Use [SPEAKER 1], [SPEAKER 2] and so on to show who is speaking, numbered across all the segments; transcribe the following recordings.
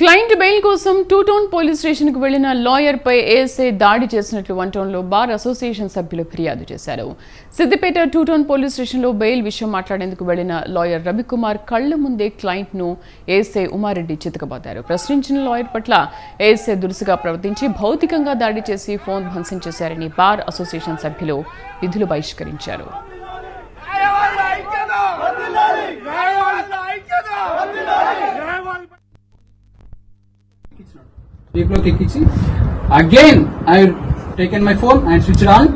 [SPEAKER 1] Client bail కోసం two town police స్టేషన్కు వెళ్ళిన లాయర్ పై ఏఎస్ఐ దాడి చేసినట్లు వన్ టౌన్లో బార్ అసోసియేషన్ సభ్యులు ఫిర్యాదు చేశారు. సిద్దిపేట టూటౌన్ పోలీస్ స్టేషన్లో బెయిల్ విషయం మాట్లాడేందుకు వెళ్ళిన లాయర్ రవికుమార్ కళ్ళ ముందే క్లయింట్ను ఏఎస్ఐ ఉమారెడ్డి చితకబాదారు ప్రశ్నించిన లాయర్ పట్ల ఏఎస్ఐ దురుసుగా ప్రవర్తించి భౌతికంగా దాడి చేసి ఫోన్ ధ్వంసం చేశారని బార్ అసోసియేషన్ సభ్యులు విధులు బహిష్కరించారు.
[SPEAKER 2] స్పీక్లోకి ఎక్కించి again I taken my phone and switch on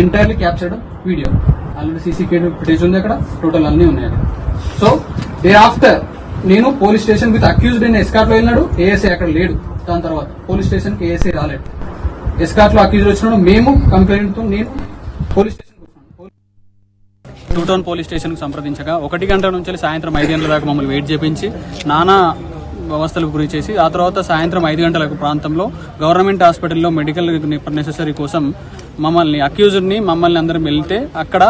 [SPEAKER 2] entirely captured video already CC footage ఉంది అక్కడ. టోటల్ అన్ని ఉన్నాయి అక్కడ. సో డే ఆఫ్టర్ నేను పోలీస్ స్టేషన్ విత్ అక్యూజ్డ్ అయిన ఎస్కాట్లో వెళ్ళినాడు. ఏఎస్ఐ అక్కడ లేడు. దాని తర్వాత పోలీస్ స్టేషన్కి ఏఎస్ఐ రాలేడు ఎస్కాట్లో అక్యూజ్ వచ్చినాడు. మేము కంప్లైంట్తో నేను police station two town police స్టేషన్కు సంప్రదించగా ఒకటి గంట నుంచి సాయంత్రం ఐదు గంటల దాకా మమ్మల్ని వెయిట్ చేపించి నానా వ్యవస్థలకు గురి చేసి ఆ తర్వాత సాయంత్రం ఐదు గంటల ప్రాంతంలో గవర్నమెంట్ హాస్పిటల్లో మెడికల్ నెసెసరీ కోసం మమ్మల్ని అక్యూజ్డ్ని మమ్మల్ని అందరం వెళ్తే అక్కడ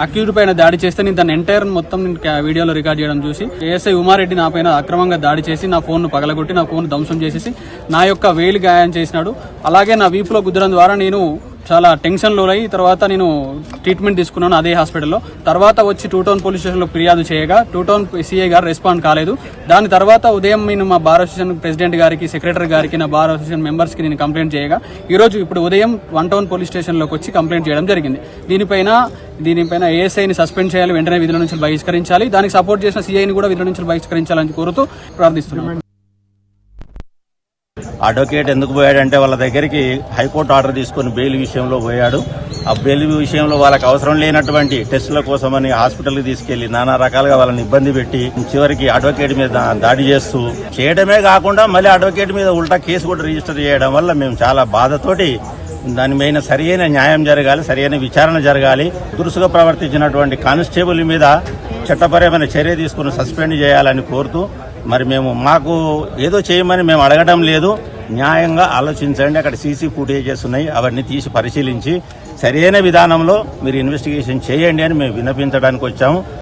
[SPEAKER 2] అక్యూజ్డ్ పైన దాడి చేస్తే నేను దాని ఎంటైర్ మొత్తం నేను వీడియోలో రికార్డ్ చేయడం చూసి ఏఎస్ఐ ఉమారెడ్డి నా పైన అక్రమంగా దాడి చేసి నా ఫోన్ను పగలగొట్టి నా ఫోన్ ధ్వంసం చేసేసి నా యొక్క వేలు గాయం చేసినాడు. అలాగే నా వీపులో గుద్దడం ద్వారా నేను చాలా టెన్షన్ అయ్యి తర్వాత నేను ట్రీట్మెంట్ తీసుకున్నాను అదే హాస్పిటల్లో తర్వాత వచ్చి టూ టౌన్ పోలీస్ స్టేషన్లో ఫిర్యాదు చేయగా టూ టౌన్ సిఐ గారు రెస్పాండ్ కాలేదు. దాని తర్వాత ఉదయం నేను మా బార్ అసోసియేషన్ ప్రెసిడెంట్ గారికి సెక్రటరీ గారికి నా బార్ అసోసియేషన్ మెంబర్స్కి నేను కంప్లైంట్ చేయగా ఈరోజు ఇప్పుడు ఉదయం వన్ టౌన్ పోలీస్ స్టేషన్లోకి వచ్చి కంప్లైంట్ చేయడం జరిగింది. దీనిపైన దీనిపైన ఏఎస్ఐని సస్పెండ్ చేయాలి వెంటనే విధుల నుంచి బహిష్కరించాలి. దానికి సపోర్ట్ చేసిన సిఐని కూడా విధుల నుంచి బహిష్కరించాలని కోరుతూ ప్రార్థిస్తున్నాను.
[SPEAKER 3] అడ్వకేట్ ఎందుకు పోయాడంటే వాళ్ళ దగ్గరికి హైకోర్టు ఆర్డర్ తీసుకొని బెయిల్ విషయంలో పోయాడు. ఆ బెయిల్ విషయంలో వాళ్ళకి అవసరం లేనటువంటి టెస్టుల కోసమని హాస్పిటల్కి తీసుకెళ్ళి నానా రకాలుగా వాళ్ళని ఇబ్బంది పెట్టి చివరికి అడ్వకేట్ మీద దాడి చేస్తూ చేయడమే కాకుండా మళ్ళీ అడ్వకేట్ మీద ఉల్టా కేసు కూడా రిజిస్టర్ చేయడం వల్ల మేము చాలా బాధతోటి దాని మీద సరియైన న్యాయం జరగాలి సరియైన విచారణ జరగాలి. దురుసుగా ప్రవర్తించినటువంటి కానిస్టేబుల్ మీద చట్టపరమైన చర్య తీసుకుని సస్పెండ్ చేయాలని కోరుతూ మరి మేము మాకు ఏదో చేయమని మేము అడగడం లేదు. న్యాయంగా ఆలోచించండి. అక్కడ సీసీ ఫుటేజెస్ ఉన్నాయి. అవన్నీ తీసి పరిశీలించి సరైన విధానంలో మీరు ఇన్వెస్టిగేషన్ చేయండి అని మేము విన్నపించడానికి వచ్చాము.